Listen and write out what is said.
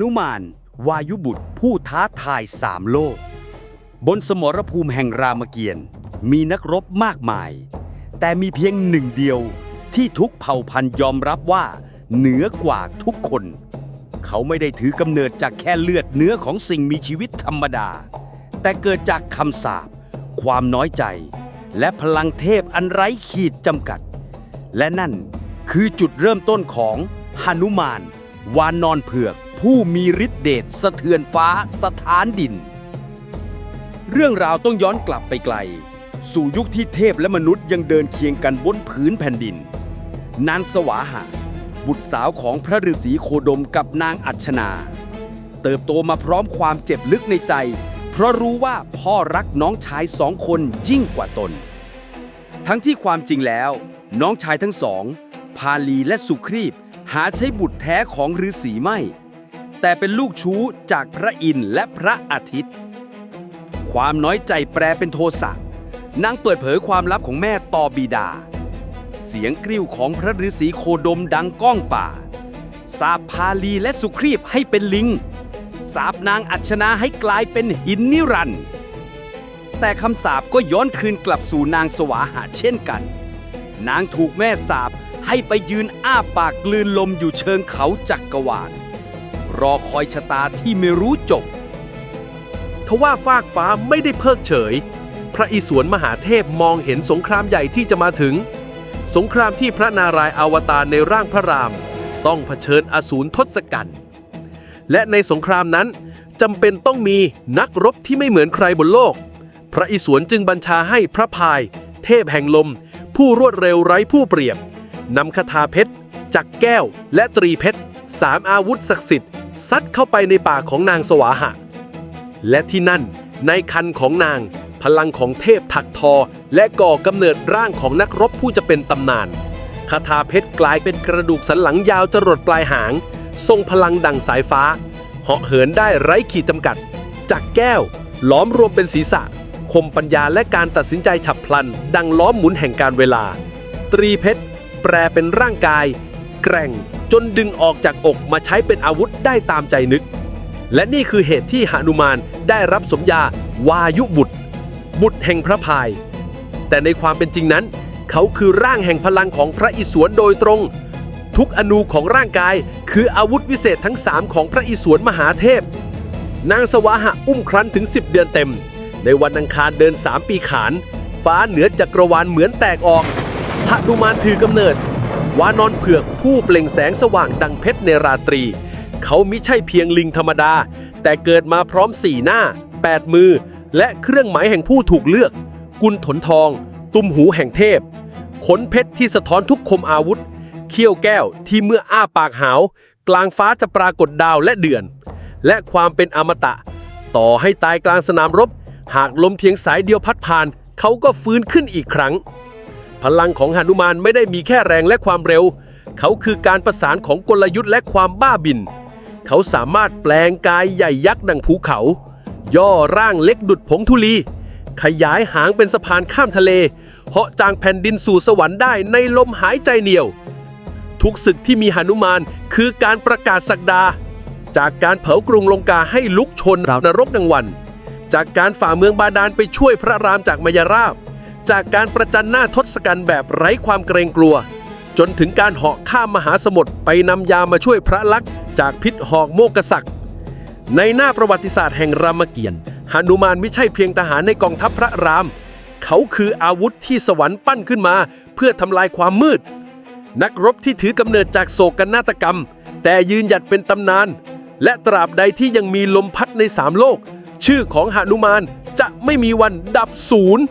นุมาน วายุบุตร ผู้ท้าทายสามโลก บนสมรภูมิแห่งรามเกียรติ์มีนักรบมากมาย แต่มีเพียงหนึ่งเดียวที่ทุกเผ่าพันธุ์ยอมรับว่า เหนือกว่าทุกคน เขาไม่ได้ถือกำเนิดจากแค่เลือดเนื้อของสิ่งมีชีวิตธรรมดา แต่เกิดจากคำสาปความน้อยใจ และพลังเทพอันไร้ขีดจำกัด และนั่นคือจุดเริ่มต้นของหนุมาน วานอนเผือก ผู้มีฤทธิเดชสะเทือนฟ้าสถานดิน เรื่องราวต้องย้อนกลับไปไกล สู่ยุคที่เทพและมนุษย์ยังเดินเคียงกันบนผืนแผ่นดิน นางสวาหะ บุตรสาวของพระฤาษีโคดมกับนางอัชนา เติบโตมาพร้อมความเจ็บลึกในใจ เพราะรู้ว่าพ่อรักน้องชายสองคนยิ่งกว่าตน ทั้งที่ความจริงแล้ว น้องชายทั้งสอง พาลีและสุครีบหาใช้บุตรแท้ของฤาษีไม่ แต่เป็นลูกชู้จากพระอินทร์และพระอาทิตย์ ความน้อยใจแปลเป็นโทสะนางเปิดเผยความลับของแม่ต่อบิดา เสียงกริ้วของพระฤาษีโคดมดังก้องป่า สาบพาลีและสุครีบให้เป็นลิง สาบนางอัชนาให้กลายเป็นหินนิรันด์แต่คำสาปก็ย้อนคืนกลับสู่นางสวาหะเช่นกัน นางถูกแม่สาปให้ไปยืนอ้าปากกลืนลมอยู่เชิงเขาจักกรวาล รอคอยชะตาที่ไม่รู้จบทว่าฟากฟ้าไม่ได้เพิกเฉย พระอิศวรมหาเทพมองเห็นสงครามใหญ่ที่จะมาถึง สงครามที่พระนารายณ์อวตารในร่างพระราม ต้องเผชิญอสูรทศกัณฐ์และในสงครามนั้นจำเป็นต้องมีนักรบที่ไม่เหมือนใครบนโลก พระอิศวรจึงบัญชาให้พระพาย เทพแห่งลม ผู้รวดเร็วไร้ผู้เปรียบนำคาถาเพชรจักรแก้วและตรีเพชรสามอาวุธศักดิ์สิทธิ์ ซัดเข้าไปในป่ากของนางสวาหะ และที่นั่นในคันของนาง พลังของเทพถักทอ และก่อกำเนิดร่างของนักรบผู้จะเป็นตำนานคาถาเพชรกลายเป็นกระดูกสันหลังยาวจรดปลายหาง ทรงพลังดังสายฟ้า เหาะเหินได้ไร้ขีดจำกัด จากแก้ว ล้อมรวมเป็นศีรษะ คมปัญญาและการตัดสินใจฉับพลัน ดังล้อมหมุนแห่งการเวลา ตรีเพชร แปลเป็นร่างกาย แกร่ง จนดึงออกจากอกมาใช้เป็นอาวุธได้ตามใจนึก และนี่คือเหตุที่หนุมานได้รับสมญาวายุบุตร บุตรแห่งพระพาย แต่ในความเป็นจริงนั้น เขาคือร่างแห่งพลังของพระอิศวรโดยตรง ทุกอนูของร่างกายคืออาวุธวิเศษทั้ง 3 ของพระอิศวรมหาเทพ นางสวาหะอุ้มครั้นถึง 10 เดือนเต็ม ในวันอังคารเดิน 3 ปีขาน ฟ้าเหนือจักรวาลเหมือนแตกออกหนุมานถือกำเนิด วานอนเผือกผู้เปล่งแสงสว่างดังเพชรในราตรี เขามิใช่เพียงลิงธรรมดา แต่เกิดมาพร้อมสี่หน้า 8 มือ และเครื่องหมายแห่งผู้ถูกเลือก กุลถนทอง ตุ้มหูแห่งเทพ ขนเพชรที่สะท้อนทุกคมอาวุธ เขี้ยวแก้วที่เมื่ออ้าปากหาว กลางฟ้าจะปรากฏดาวและเดือน และความเป็นอมตะ ต่อให้ตายกลางสนามรบ หากลมเพียงสายเดียวพัดผ่าน เขาก็ฟื้นขึ้นอีกครั้ง พลังของหนุมานไม่ได้มีแค่แรงและความเร็ว เขาคือการประสานของกลยุทธ์และความบ้าบิน เขาสามารถแปลงกายใหญ่ยักษ์ดังภูเขา ย่อร่างเล็กดุดผงธุลี ขยายหางเป็นสะพานข้ามทะเลเหาะจางแผ่นดินสู่สวรรค์ได้ในลมหายใจเหนียว ทุกศึกที่มีหนุมานคือการประกาศสักดา จากการเผากรุงลงกาให้ลุกชนนรกดังวัน จากการฝ่าเมืองบาดาลไปช่วยพระรามจากมายาราบ จากการประจันหน้าทศกัณฐ์แบบไร้ความเกรงกลัว จนถึงการเหาะข้ามมหาสมุทรไปนำยามาช่วยพระลักษณ์จากพิษหอกโมกษักในหน้าประวัติศาสตร์แห่งรามเกียรติ์หนุมานไม่ใช่เพียงทหารในกองทัพพระราม เขาคืออาวุธที่สวรรค์ปั้นขึ้นมา เพื่อทำลายความมืด นักรบที่ถือกำเนิดจากโศกนาฏกรรม แต่ยืนหยัดเป็นตำนาน และตราบใดที่ยังมีลมพัดในสามโลก ชื่อของหนุมานจะไม่มีวันดับศูนย์